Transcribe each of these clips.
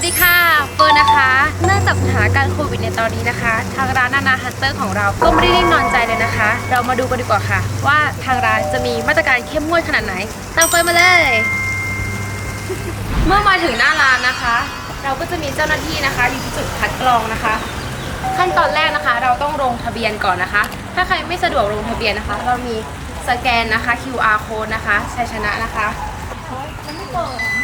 วัสดีค่ะเฟิร์นนะคะ เนื่องจากสถานการณ์โควิดในตอนนี้นะคะ ทางร้านนานาฮันเตอร์ของเราก็ไม่ได้นิ่งนอนใจเลยนะคะ เรามาดูกันดีกว่าค่ะ ว่าทางร้านจะมีมาตรการเข้มงวดขนาดไหน ตามเฟิร์นมาเลย เมื่อมาถึงหน้าร้านนะคะ เราก็จะมีเจ้าหน้าที่นะคะอยู่ที่จุดคัดกรองนะคะ ขั้นตอนแรกนะคะ เราต้องลงทะเบียนก่อนนะคะ ถ้าใครไม่สะดวกลงทะเบียนนะคะ เรามีสแกนนะคะ QR code นะคะชัยชนะนะคะไม่เปิด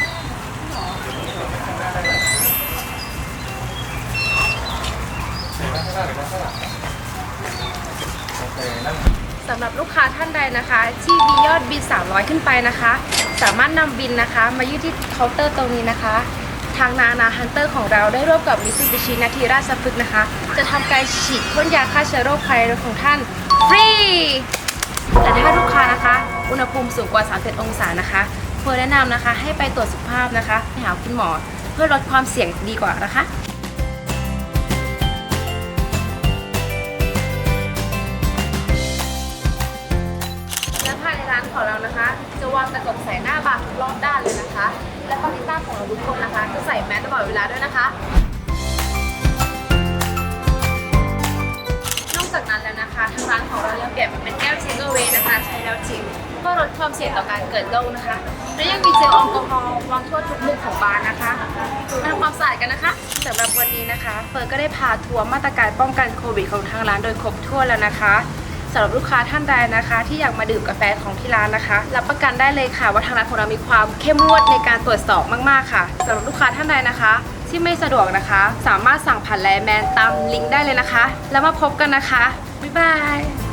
สำหรับลูกค้าท่านใดนะคะ ที่มียอดบิน 300 ขึ้นไปนะคะ สามารถนำบินนะคะ มายื่นที่เคาน์เตอร์ตรงนี้นะคะ ทางนานาฮันเตอร์ของเราได้ร่วมกับมิซูบิชินาทีราชพฤกษ์นะคะ จะทำการฉีดพ่นยาฆ่าเชื้อโรคภายในรถของท่านฟรี แต่ถ้าลูกค้านะคะ อุณหภูมิสูงกว่า31องศานะคะเพื่อแนะนำนะคะ ให้ไปตรวจสุขภาพนะคะไปหาคุณหมอ เพื่อลดความเสี่ยงดีกว่านะคะ ของเรานะคะ จะวางตะกบใส่หน้าบานรอบด้านเลยนะคะ และปาริต้าของเราทุกคนนะคะ จะใส่แมสตลอดเวลาด้วยนะคะ นอกจากนั้นแล้วนะคะทางร้านของเรายังเปลี่ยนมาเป็นแก้วเชคเวย์นะคะใช้แล้วจริงเพื่อลดความเสี่ยงต่อการเกิดโรคนะคะ และยังมีเจลแอลกอฮอล์วางทั่วทุกมุมของบาร์นะคะมาทำความสะอาดกันนะคะสำหรับวันนี้นะคะเฟิร์นก็ได้พาทัวร์มาตรการป้องกันโควิดของทางร้านโดยครบถ้วนแล้วนะคะ สำหรับลูกค้าท่านใดนะคะ ที่อยากมาดื่มกาแฟของที่ร้านนะคะ รับประกันได้เลยค่ะว่าทางร้านของเรามีความเข้มงวดในการตรวจสอบมาก ๆ ค่ะสำหรับลูกค้าท่านใดนะคะ ที่ไม่สะดวกนะคะ สามารถสั่งผ่านไลน์แมนตามลิงก์ได้เลยนะคะ แล้วมาพบกันนะคะบ๊ายบาย